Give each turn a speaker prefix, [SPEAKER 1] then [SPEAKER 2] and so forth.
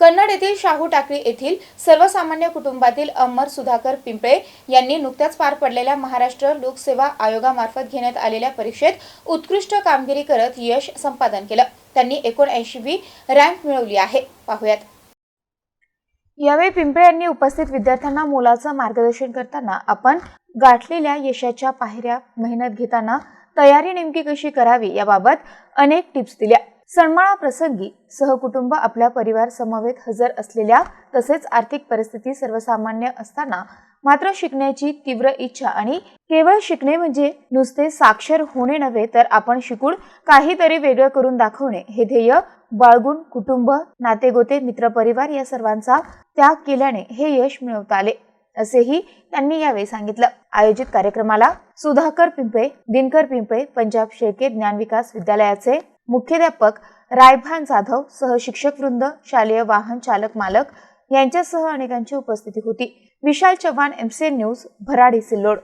[SPEAKER 1] कन्नड येथील शाहू टाकळी येथील सर्वसामान्य कुटुंबातील अमर सुधाकर पिंपळे यांनी नुकत्याच पार पडलेल्या महाराष्ट्र लोकसेवा आयोगामार्फत घेण्यात आलेल्या परीक्षेत उत्कृष्ट कामगिरी करत यश संपादन केलं. त्यांनी एकोणऐंशीवी रँक मिळवली आहे. पाहुयात. यावेळी पिंपळे यांनी उपस्थित विद्यार्थ्यांना मोलाचं मार्गदर्शन करताना आपण गाठलेल्या यशाच्या पायऱ्या मेहनत घेताना तयारी नेमकी कशी करावी याबाबत अनेक टिप्स दिल्या. सणमाळा प्रसंगी सहकुटुंब आपल्या परिवार समवेत हजर असलेल्या तसेच आर्थिक परिस्थिती सर्वसामान्य असताना मात्र शिकण्याची तीव्र इच्छा आणि केवळ शिकणे म्हणजे नुसते साक्षर होणे नव्हे तर आपण शिकून काहीतरी वेगळं करून दाखवणे हे ध्येय बाळगून कुटुंब नातेगोते मित्रपरिवार या सर्वांचा त्याग केल्याने हे यश मिळवता आले असेही त्यांनी यावेळी सांगितलं. आयोजित कार्यक्रमाला सुधाकर पिंपळे दिनकर पिंपळे पंजाब शेळके ज्ञान विकास विद्यालयाचे मुख्याध्यापक रायभान जाधव सहशिक्षक वृंद शालेय वाहन चालक मालक यांच्यासह अनेकांची उपस्थिती होती. Vishal Chavan MCN news Bharadi Sillod